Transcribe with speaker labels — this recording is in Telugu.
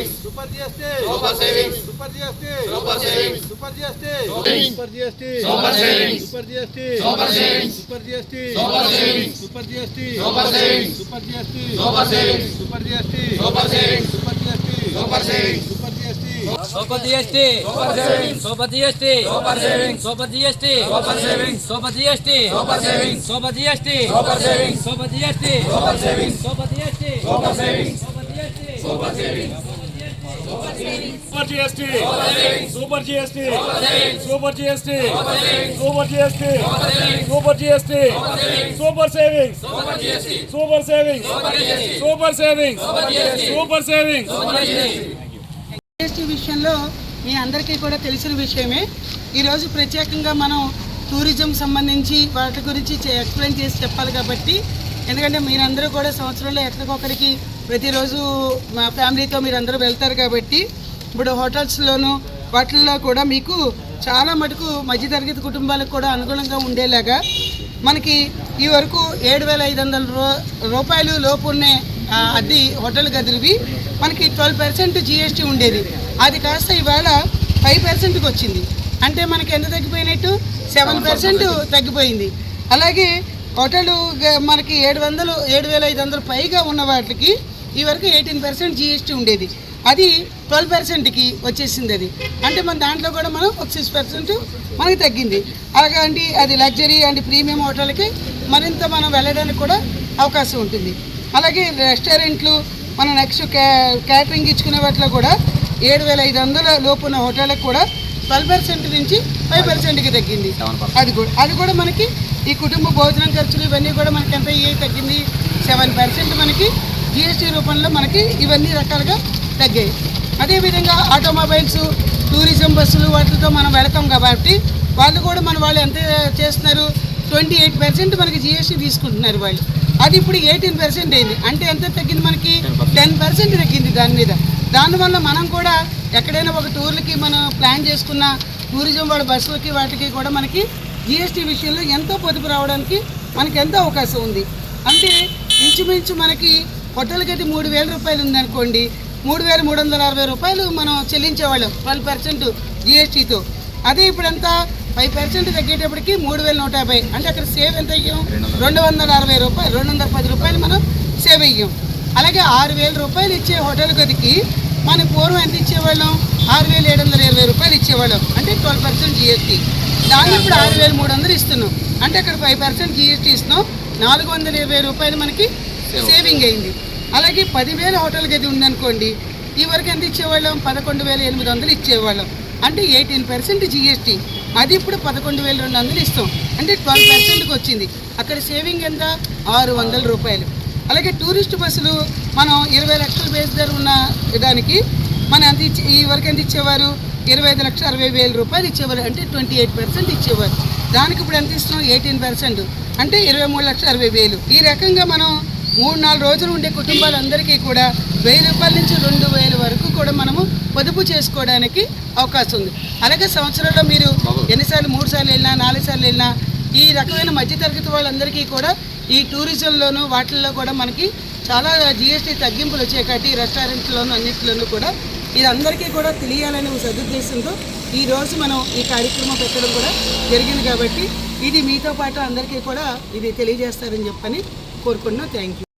Speaker 1: Savings super
Speaker 2: GST super
Speaker 1: savings
Speaker 2: super GST
Speaker 1: super savings
Speaker 2: super GST
Speaker 1: super GST
Speaker 2: super savings
Speaker 1: super GST
Speaker 2: super savings
Speaker 1: super GST
Speaker 2: super savings
Speaker 1: super GST
Speaker 2: super savings
Speaker 1: super GST
Speaker 2: super savings
Speaker 1: super GST
Speaker 2: super savings
Speaker 3: super GST
Speaker 1: super savings
Speaker 3: super GST
Speaker 1: super GST
Speaker 3: super savings
Speaker 1: super GST
Speaker 3: super savings
Speaker 1: super GST
Speaker 3: super savings
Speaker 1: super GST
Speaker 3: super savings
Speaker 1: super GST
Speaker 3: super savings
Speaker 1: super GST
Speaker 3: super savings
Speaker 1: super GST
Speaker 4: super GST super GST super GST super GST super GST super savings super savings super savings super savings.
Speaker 5: GST విషయంలో మీ అందరికీ కూడా తెలిసిన విషయమే. ఈరోజు ప్రత్యేకంగా మనం టూరిజం సంబంధించి వాటి గురించి ఎక్స్ప్లెయిన్ చేసి చెప్పాలి కాబట్టి ఎందుకంటే మీరందరూ కూడా సంవత్సరంలో ఎక్కడికొకరికి ప్రతిరోజు మా ఫ్యామిలీతో మీరందరూ వెళ్తారు కాబట్టి ఇప్పుడు హోటల్స్లోనూ వాటిల్లో కూడా మీకు చాలా మటుకు మధ్యతరగతి కుటుంబాలకు కూడా అనుగుణంగా ఉండేలాగా మనకి ఈ వరకు ఏడు వేల ఐదు వందల రూ రూపాయలు లోపు ఉన్న ఆ, అద్దె హోటల్ గదులువి మనకి ట్వెల్వ్ పర్సెంట్ జిఎస్టీ ఉండేది. అది కాస్త ఇవాళ ఫైవ్ పర్సెంట్కి వచ్చింది. అంటే మనకి ఎంత తగ్గిపోయినట్టు? సెవెన్ పర్సెంట్ తగ్గిపోయింది. అలాగే హోటల్ మనకి ఏడు వందలు ఏడు వేల ఐదు వందలు పైగా ఉన్న వాటికి ఈ వరకు ఎయిటీన్ పర్సెంట్ జిఎస్టీ ఉండేది. అది ట్వెల్వ్ పర్సెంట్కి వచ్చేసింది అది. అంటే మన దాంట్లో కూడా మనం ఒక సిక్స్ పర్సెంట్ మనకి తగ్గింది. అలాగంటే అది లగ్జరీ అండ్ ప్రీమియం హోటల్కి మరింత మనం వెళ్ళడానికి కూడా అవకాశం ఉంటుంది. అలాగే రెస్టారెంట్లు మన నెక్స్ట్ క్యా క్యాటరింగ్ ఇచ్చుకునే వాటిలో కూడా ఏడు వేల ఐదు వందల లోపు ఉన్న హోటళ్ళకి కూడా ట్వెల్వ్ పర్సెంట్ నుంచి ఫైవ్ పర్సెంట్కి తగ్గింది. అది కూడా అది కూడా మనకి ఈ కుటుంబ భోజనం ఖర్చులు ఇవన్నీ కూడా మనకి ఎంత ఏ తగ్గింది? సెవెన్ పర్సెంట్ మనకి జిఎస్టీ రూపంలో మనకి ఇవన్నీ రకాలుగా తగ్గాయి. అదేవిధంగా ఆటోమొబైల్స్ టూరిజం బస్సులు వాటితో మనం వెళతాం కాబట్టి వాళ్ళు కూడా మన వాళ్ళు ఎంత చేస్తున్నారు? ట్వంటీ ఎయిట్ పర్సెంట్ మనకి జిఎస్టీ తీసుకుంటున్నారు వాళ్ళు. అది ఇప్పుడు ఎయిటీన్ పర్సెంట్ అయింది. అంటే ఎంత తగ్గింది మనకి? Ten percent. తగ్గింది దాని మీద. దానివల్ల మనం కూడా ఎక్కడైనా ఒక టూర్లకి మనం ప్లాన్ చేసుకున్న టూరిజం వాళ్ళ బస్సులకి వాటికి కూడా మనకి జిఎస్టీ విషయంలో ఎంతో పొదుపు రావడానికి మనకి ఎంతో అవకాశం ఉంది. అంటే ఇంచుమించు మనకి హోటల్ గది మూడు వేల రూపాయలు ఉందనుకోండి మూడు వేల మూడు వందల అరవై రూపాయలు మనం చెల్లించేవాళ్ళం ట్వెల్వ్ పర్సెంట్ జిఎస్టీతో. అదే ఇప్పుడంతా ఫైవ్ పర్సెంట్ తగ్గేటప్పటికి మూడు వేల నూట యాభై. అంటే అక్కడ సేవ్ ఎంత అయ్యాం? రెండు వందల అరవై రూపాయలు రెండు వందల పది రూపాయలు మనం సేవ్ అయ్యాం. అలాగే ఆరు వేల రూపాయలు ఇచ్చే హోటల్ గదికి మనం పూర్వం ఎంత ఇచ్చేవాళ్ళం? ఆరు వేల ఏడు వందల ఇరవై రూపాయలు ఇచ్చేవాళ్ళం. అంటే ట్వెల్వ్ పర్సెంట్ జిఎస్టీ. దాన్ని ఇప్పుడు ఆరు వేల మూడు వందలు ఇస్తున్నాం. అంటే అక్కడ ఫైవ్ పర్సెంట్ జిఎస్టీ ఇస్తున్నాం. నాలుగు వందల ఇరవై రూపాయలు మనకి సేవింగ్ అయింది. అలాగే పదివేల హోటల్ గది ఉందనుకోండి ఈ వరకు ఎంత ఇచ్చేవాళ్ళం? పదకొండు వేల ఎనిమిది వందలు ఇచ్చేవాళ్ళం. అంటే ఎయిటీన్ పర్సెంట్ జిఎస్టీ అది ఇప్పుడు పదకొండు వేల రెండు వందలు ఇస్తాం. అంటే ట్వెల్వ్ పర్సెంట్కి వచ్చింది. అక్కడ సేవింగ్ ఎంత? ఆరు వందల రూపాయలు. అలాగే టూరిస్ట్ బస్సులు మనం ఇరవై లక్షల బేస్ ధర ఉన్న దానికి మనం ఎంత ఇచ్చే ఈ వరకు ఎంత ఇచ్చేవారు? ఇరవై ఐదు లక్షల అరవై వేల రూపాయలు ఇచ్చేవారు. అంటే ట్వంటీ ఎయిట్ పర్సెంట్ ఇచ్చేవారు. దానికి ఇప్పుడు ఎంత ఇస్తున్నాం? Eighteen percent. అంటే ఇరవై మూడు లక్షల అరవై వేలు. ఈ రకంగా మనం మూడు నాలుగు రోజులు ఉండే కుటుంబాలందరికీ కూడా వెయ్యి రూపాయల నుంచి రెండు వేల వరకు కూడా మనము పొదుపు చేసుకోవడానికి అవకాశం ఉంది. అలాగే సంవత్సరంలో మీరు ఎన్నిసార్లు మూడు సార్లు వెళ్ళినా నాలుగు సార్లు వెళ్ళినా ఈ రకమైన మధ్యతరగతి వాళ్ళందరికీ కూడా ఈ టూరిజంలోనూ వాటిల్లో కూడా మనకి చాలా జిఎస్టీ తగ్గింపులు వచ్చాయి. కాబట్టి రెస్టారెంట్లోనూ అన్నింటిలోనూ కూడా ఇది అందరికీ కూడా తెలియాలనే సదుద్దేశంతో ఈరోజు మనం ఈ కార్యక్రమం పెట్టడం కూడా జరిగింది. కాబట్టి ఇది మీతో పాటు అందరికీ కూడా ఇది తెలియజేస్తారని చెప్పని కోరుకుంటున్నాం థ్యాంక్ యూ